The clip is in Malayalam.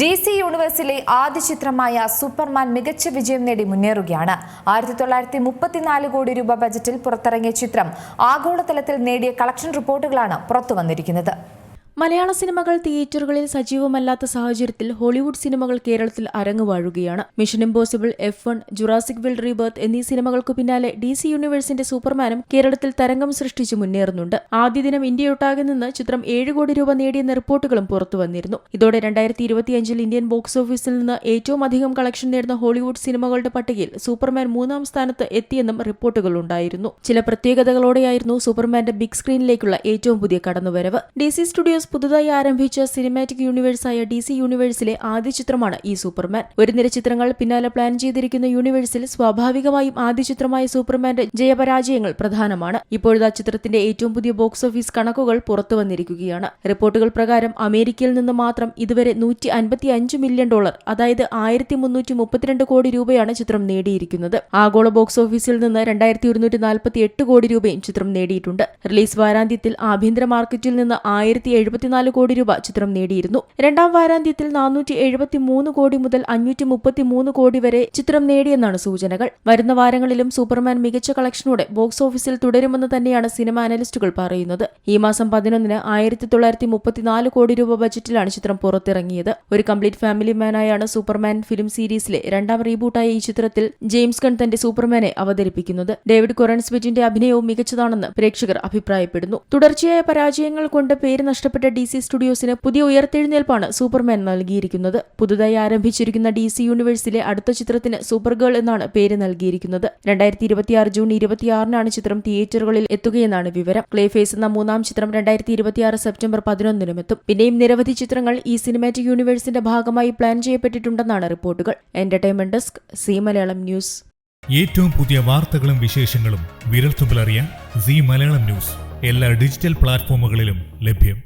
ഡി സി യൂണിവേഴ്സിലെ ആദ്യ ചിത്രമായ സൂപ്പർമാൻ മികച്ച വിജയം നേടി മുന്നേറുകയാണ്. ആയിരത്തി തൊള്ളായിരത്തി മുപ്പത്തിനാല് കോടി രൂപ ബജറ്റിൽ പുറത്തിറങ്ങിയ ചിത്രം ആഗോളതലത്തിൽ നേടിയ കളക്ഷൻ റിപ്പോർട്ടുകളാണ് പുറത്തുവന്നിരിക്കുന്നത്. മലയാള സിനിമകൾ തിയേറ്ററുകളിൽ സജീവമല്ലാത്ത സാഹചര്യത്തിൽ ഹോളിവുഡ് സിനിമകൾ കേരളത്തിൽ അരങ്ങുവാഴുകയാണ് mission impossible F one Jurassic world rebirth എന്നീ സിനിമകൾക്കു പിന്നാലെ ഡി സി യൂണിവേഴ്സിന്റെ സൂപ്പർമാനും കേരളത്തിൽ തരംഗം സൃഷ്ടിച്ചു മുന്നേറുന്നുണ്ട്. ആദ്യ ദിനം ഇന്ത്യയൊട്ടാകെ നിന്ന് ചിത്രം ഏഴ് കോടി രൂപ നേടിയെന്ന റിപ്പോർട്ടുകളും പുറത്തു വന്നിരുന്നു. ഇതോടെ രണ്ടായിരത്തി ഇരുപത്തിയഞ്ചിൽ ഇന്ത്യൻ ബോക്സ് ഓഫീസിൽ നിന്ന് ഏറ്റവും അധികം കളക്ഷൻ നേടുന്ന ഹോളിവുഡ് സിനിമകളുടെ പട്ടികയിൽ സൂപ്പർമാൻ മൂന്നാം സ്ഥാനത്ത് എത്തിയെന്നും റിപ്പോർട്ടുകളുണ്ടായിരുന്നു ചില പ്രത്യേകതകളോടെയായിരുന്നു സൂപ്പർമാന്റെ ബിഗ് സ്ക്രീനിലേക്കുള്ള ഏറ്റവും പുതിയ കടന്നുവരവ്. ഡി സി സ്റ്റുഡിയോസ് പുതുതായി ആരംഭിച്ച സിനിമാറ്റിക് യൂണിവേഴ്സായ ഡി സി യൂണിവേഴ്സിലെ ആദ്യ ചിത്രമാണ് ഈ സൂപ്പർമാൻ. ഒരു നിര ചിത്രങ്ങൾ പിന്നാലെ പ്ലാൻ ചെയ്തിരിക്കുന്ന യൂണിവേഴ്സിൽ സ്വാഭാവികമായും ആദ്യ ചിത്രമായ സൂപ്പർമാന്റെ ജയപരാജയങ്ങൾ പ്രധാനമാണ്. ഇപ്പോഴത്തെ ചിത്രത്തിന്റെ ഏറ്റവും പുതിയ ബോക്സ് ഓഫീസ് കണക്കുകൾ പുറത്തു വന്നിരിക്കുകയാണ്. റിപ്പോർട്ടുകൾ പ്രകാരം അമേരിക്കയിൽ നിന്ന് മാത്രം ഇതുവരെ നൂറ്റി അൻപത്തി അഞ്ച് മില്യൺ ഡോളർ അതായത് ആയിരത്തി മുന്നൂറ്റി മുപ്പത്തിരണ്ട് കോടി രൂപയാണ് ചിത്രം നേടിയിരിക്കുന്നത്. ആഗോള ബോക്സ് ഓഫീസിൽ നിന്ന് രണ്ടായിരത്തി ഒരുന്നൂറ്റി നാൽപ്പത്തി എട്ട് കോടി രൂപയും ചിത്രം നേടിയിട്ടുണ്ട്. റിലീസ് വാരാന്ത്യത്തിൽ ആഭ്യന്തര മാർക്കറ്റിൽ നിന്ന് ആയിരത്തി എഴുപത്തിനാല് കോടി രൂപ ചിത്രം നേടിയിരുന്നു. രണ്ടാം വാരാന്ത്യത്തിൽ നാനൂറ്റി എഴുപത്തി മൂന്ന് കോടി മുതൽ അഞ്ഞൂറ്റി മുപ്പത്തി മൂന്ന് കോടി വരെ ചിത്രം നേടിയെന്നാണ് സൂചനകൾ. വരുന്ന വാരങ്ങളിലും സൂപ്പർമാൻ മികച്ച കളക്ഷനോടെ ബോക്സ് ഓഫീസിൽ തുടരുമെന്ന് തന്നെയാണ് സിനിമ അനലിസ്റ്റുകൾ പറയുന്നത്. ഈ മാസം പതിനൊന്നിന് ആയിരത്തി തൊള്ളായിരത്തി മുപ്പത്തിനാല് കോടി രൂപ ബജറ്റിലാണ് ചിത്രം പുറത്തിറങ്ങിയത്. ഒരു കംപ്ലീറ്റ് ഫാമിലി മാനായാണ് സൂപ്പർമാൻ ഫിലിം സീരീസിലെ രണ്ടാം റീബൂട്ടായ ഈ ചിത്രത്തിൽ ജെയിംസ് ഗൺ തന്റെ സൂപ്പർമാനെ അവതരിപ്പിക്കുന്നത്. ഡേവിഡ് കൊറൻസ്വിറ്റിന്റെ അഭിനയവും മികച്ചതാണെന്ന് പ്രേക്ഷകർ അഭിപ്രായപ്പെടുന്നു. തുടർച്ചയായ പരാജയങ്ങൾ കൊണ്ട് പേര് നഷ്ടപ്പെട്ട ഡി സി സ്റ്റുഡിയോസിന് പുതിയ ഉയർത്തെഴുന്നേൽപ്പാണ് സൂപ്പർമാൻ നൽകിയിരിക്കുന്നത്. പുതുതായി ആരംഭിച്ചിരിക്കുന്ന ഡി സി യൂണിവേഴ്സിലെ അടുത്ത ചിത്രത്തിന് സൂപ്പർ ഗേൾ എന്നാണ് പേര് നൽകിയിരിക്കുന്നത്. രണ്ടായിരത്തി ഇരുപത്തിയാറ് ജൂൺ ഇരുപത്തിയാറിനാണ് ചിത്രം തിയേറ്ററുകളിൽ എത്തുകയെന്നാണ് വിവരം. ക്ലേഫേസ് എന്ന മൂന്നാം ചിത്രം രണ്ടായിരത്തി ഇരുപത്തിയാറ് സെപ്റ്റംബർ പതിനൊന്നിനും എത്തും. പിന്നെയും നിരവധി ചിത്രങ്ങൾ ഈ സിനിമാറ്റിക് യൂണിവേഴ്സിന്റെ ഭാഗമായി പ്ലാൻ ചെയ്യപ്പെട്ടിട്ടുണ്ടെന്നാണ് റിപ്പോർട്ടുകൾ. Entertainment desk Zee Malayalam news. ഏറ്റവും പുതിയ വാർത്തകളും വിശേഷങ്ങളും വിരൽത്തുമ്പിലറിയാൻ സി മലയാളം ന്യൂസ്. എല്ലാ ഡിജിറ്റൽ പ്ലാറ്റ്ഫോമുകളിലും ലഭ്യം.